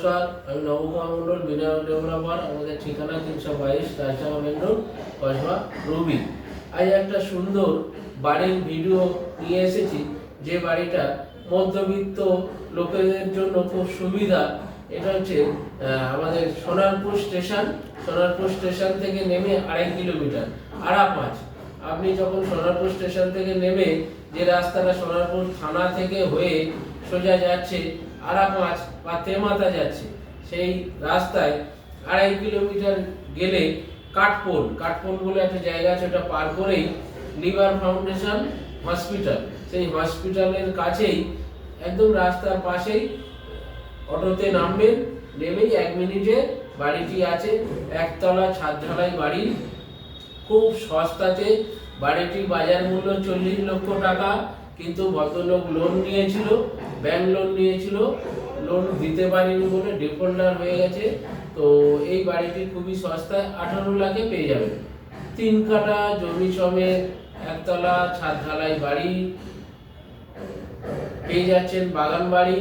নমস্কার, আমি নবকুমার মণ্ডল, বিনয় ডেভেলপার আমাদের ঠিকানা তিনশো বাইশ Rajshahi main road, Kasba, Ruby. আজ একটা সুন্দর বাড়ির ভিডিও নিয়ে এসেছি, যে বাড়িটা মধ্যবিত্ত লোকেদের জন্য খুব সুবিধা। এটা হচ্ছে আমাদের সোনারপুর স্টেশন। সোনারপুর স্টেশন থেকে নেমে আড়াই কিলোমিটার আড়া পাঁচ আপনি যখন সোনারপুর স্টেশন থেকে নেমে যে রাস্তাটা সোনারপুর থানা থেকে হয়ে সোজা যাচ্ছে পাঁচ বা তেমাতা যাচ্ছে, সেই রাস্তায় আড়াই কিলোমিটার গেলে কাঠপোল কাঠপোল বলে একটা জায়গা আছে, ওটা পার করেই লিভার ফাউন্ডেশন হসপিটাল। সেই হসপিটালের কাছেই, একদম রাস্তার পাশেই, অটোতে নামবেন, নেমেই এক মিনিটে বাড়িটি আছে, একতলা ছাদ ঢালাই বাড়ি। খুব সস্তাতে, বাড়িটির বাজার মূল্য চল্লিশ লক্ষ টাকা, কিন্তু ভদ্রলোক লোন নিয়েছিল। ব্যাংক লোন নিয়েছিল লোন দিতে পারেনি বলে ডিফল্টার হয়ে গেছে। তো এই বাড়িটি খুবই সস্তায়, আঠারো লাখে পেয়ে যাবেন তিন কাঠা জমি সমেত একতলা ছাদ ঢালাই বাড়ি পেয়ে যাচ্ছেন বাগান বাড়ি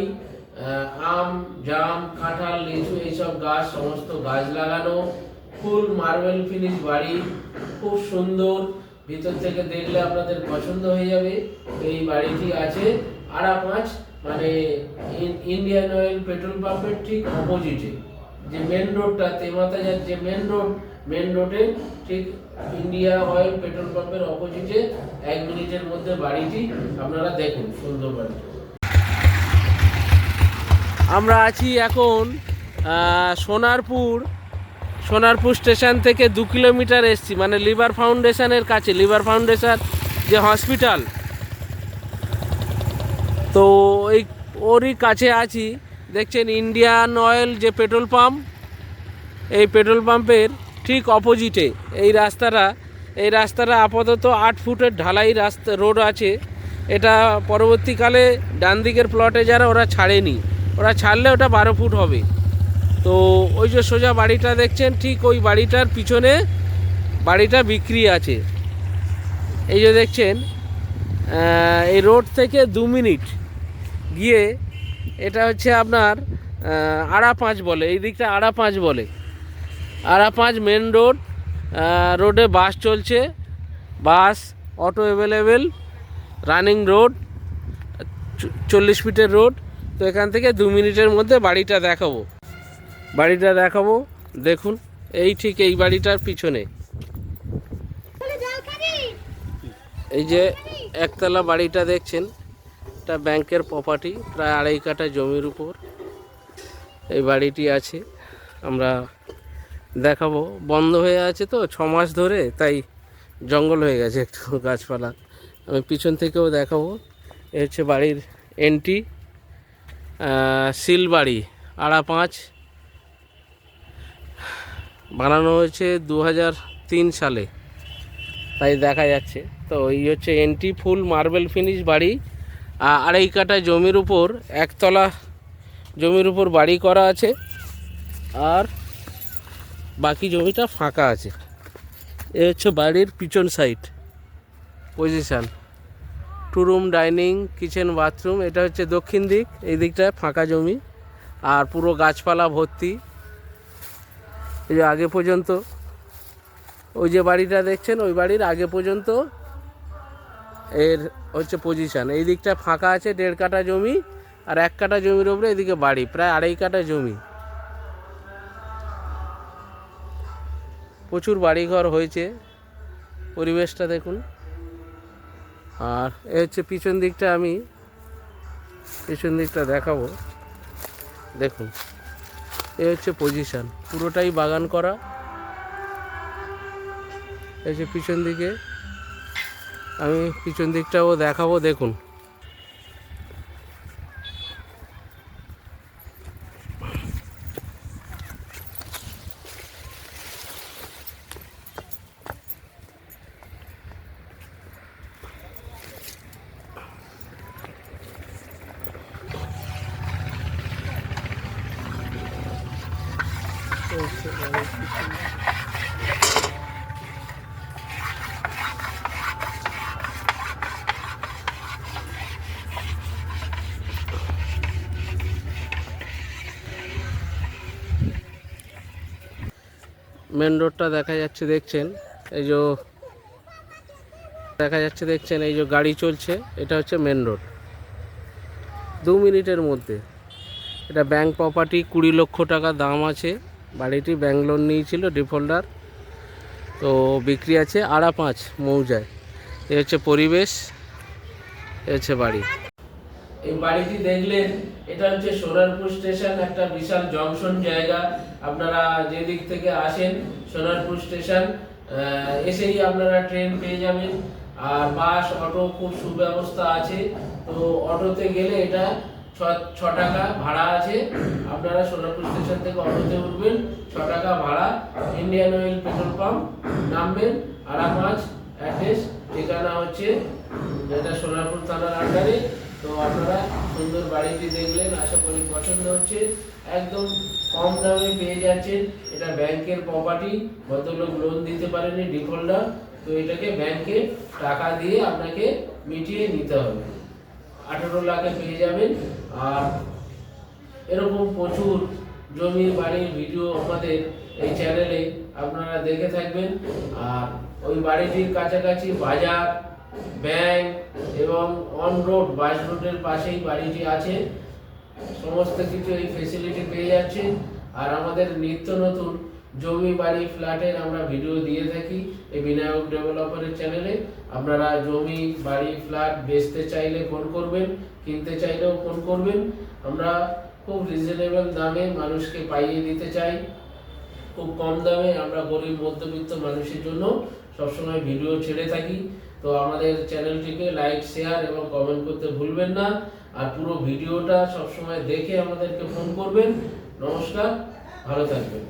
আম, জাম, কাঁঠাল, লিচু, এইসব গাছ, সমস্ত গাছ লাগানো। ফুল, মার্বেল ফিনিশ বাড়ি, খুব সুন্দর। ভিতর থেকে দেখলে আপনাদের পছন্দ হয়ে যাবে। এই বাড়িটি আছে আড়া পাঁচ মানে ইন্ডিয়ান অয়েল পেট্রোল পাম্পের ঠিক অপোজিটে যে মেন রোডটা যার যে মেন রোড মেন রোডে ঠিক ইন্ডিয়া অয়েল পেট্রোল পাম্পের অপোজিটে এক মিনিটের মধ্যে বাড়িটি আপনারা দেখুন সুন্দর বাড়ি আমরা আছি এখন সোনারপুর সোনারপুর স্টেশন থেকে দু কিলোমিটার এসছি মানে লিভার ফাউন্ডেশনের কাছে, লিভার ফাউন্ডেশন যে হসপিটাল। তো ওই ওরই কাছে আছি। দেখছেন ইন্ডিয়ান অয়েল যে পেট্রোল পাম্প এই পেট্রোল পাম্পের ঠিক অপোজিটে এই রাস্তাটা এই রাস্তাটা আপাতত আট ফুটের ঢালাই রাস্তা রোড আছে। এটা পরবর্তীকালে ডান দিকের প্লটে যারা, ওরা ছাড়েনি। ওরা ছাড়লে ওটা বারো ফুট হবে। তো ওই যে সোজা বাড়িটা দেখছেন, ঠিক ওই বাড়িটার পিছনে বাড়িটা বিক্রি আছে। এই যে দেখছেন এই রোড থেকে দু মিনিট গিয়ে এটা হচ্ছে আপনার আড়া পাঁচ বলে এই দিকটা আড়া পাঁচ বলে আড়া পাঁচ মেন রোড রোডে বাস চলছে bus auto available running road চল্লিশ ফিটের রোড তো এখান থেকে দু মিনিটের মধ্যে বাড়িটা দেখাবো। বাড়িটা দেখাবো দেখুন এই ঠিক এই বাড়িটার পিছনে। এই যে একতলা বাড়িটা দেখছেন, এটা ব্যাংকের প্রপার্টি প্রায় আড়াই কাঠা জমির উপর। এই বাড়িটি আছে, আমরা দেখাবো। বন্ধ হয়ে আছে তো, ছ মাস ধরে, তাই জঙ্গল হয়ে গেছে একটু গাছপালা। আমি পিছন থেকেও দেখাবো। এ হচ্ছে বাড়ির এন্ট্রি সিল বাড়ি, আড়া পাঁচ। বানানো হয়েছে দু সালে। তাই দেখা যাচ্ছে। তো এই হচ্ছে এন্ট্রি ফুল মার্বেল ফিনিশ বাড়ি। আড়াই কাঠা জমির উপর, একতলা জমির উপর বাড়ি করা আছে। আর বাকি জমিটা ফাঁকা আছে। এ হচ্ছে বাড়ির পিছন side position two room dining kitchen bathroom এটা হচ্ছে দক্ষিণ দিক, এই দিকটায় ফাঁকা জমি। আর পুরো গাছপালা ভর্তি। এই যে আগে পর্যন্ত ওই যে বাড়িটা দেখছেন, ওই বাড়ির আগে পর্যন্ত এর হচ্ছে পজিশান এই দিকটা ফাঁকা আছে, দেড় কাঠা জমি আর এক কাঠা জমির উপরে এদিকে বাড়ি, প্রায় আড়াই কাঠা জমি। প্রচুর বাড়িঘর হয়েছে, পরিবেশটা দেখুন। আর এ হচ্ছে পিছন দিকটা আমি, পিছন দিকটা দেখাবো। দেখুন, এ হচ্ছে পজিশান পুরোটাই বাগান করা। এই পিছন দিকে আমি পিছন দিকটাও দেখাবো দেখুন। এই হচ্ছে মেন রোডটা দেখা যাচ্ছে, দেখছেন? এই যে দেখা যাচ্ছে, দেখছেন? এই যে গাড়ি চলছে, এটা হচ্ছে মেন রোড দু মিনিটের মধ্যে। এটা ব্যাংক প্রপার্টি কুড়ি লক্ষ টাকা দাম আছে। বাড়িটি ব্যাংক লোন নিয়েছিল ডিফল্টার তো বিক্রি আছে আড়া পাঁচ মৌজায়। এ হচ্ছে পরিবেশ, এ হচ্ছে বাড়ি। এই বাড়িটি দেখলেন, এটা হচ্ছে সোনারপুর স্টেশন, একটা বিশাল জংশন জায়গা। আপনারা যে দিক থেকে আসেন, সোনারপুর স্টেশন এসেই আপনারা ট্রেন পেয়ে যাবেন। আর বাস, অটো খুব সুব্যবস্থা আছে। তো অটোতে গেলে এটা ছ টাকা ভাড়া আছে। আপনারা সোনারপুর স্টেশন থেকে অটোতে উঠবেন, ছ টাকা ভাড়া। ইন্ডিয়ান অয়েল পেট্রোল পাম্প, নামবেন আরামাজ অ্যাড্রেস, ঠিকানা হচ্ছে, যেটা সোনারপুর থানার আন্ডারে। তো আপনারা সুন্দর বাড়িটি দেখলেন, আশা করি পছন্দ হচ্ছে। একদম কম দামে পেয়ে যাচ্ছেন। এটা ব্যাংকের প্রপার্টি ভদ্রলোক লোন দিতে পারেনি ডিফল্টার তো এটাকে ব্যাংকে টাকা দিয়ে আপনাকে মিটিয়ে নিতে হবে। আঠেরো লাখে পেয়ে যাবেন। আর এরকম প্রচুর জমির বাড়ির ভিডিও আমাদের এই চ্যানেলে আপনারা দেখে থাকবেন। আর ওই বাড়িটির কাছাকাছি বাজার, ব্যাংক এবং অন রোড বাস রোডের পাশেই বাড়িটি আছে। সমস্ত কিছু এই ফেসিলিটি পেয়ে যাচ্ছে। আর আমাদের নিত্য নতুন জমি বাড়ি, ফ্ল্যাটের আমরা ভিডিও দিয়ে থাকি এই বিনায়ক ডেভেলপারের চ্যানেলে আপনারা জমি, বাড়ি, ফ্ল্যাট বেচতে চাইলে ফোন করবেন, কিনতে চাইলেও ফোন করবেন। আমরা খুব রিজনেবল দামে মানুষকে পাইয়ে দিতে চাই। খুব কম দামে আমরা গরিব, মধ্যবিত্ত মানুষের জন্য সবসময় ভিডিও ছেড়ে থাকি। তো আমাদের চ্যানেলটিকে লাইক, শেয়ার এবং কমেন্ট করতে ভুলবেন না। আর পুরো ভিডিওটা সবসময় দেখে আমাদেরকে ফোন করবেন। নমস্কার, ভালো থাকবেন।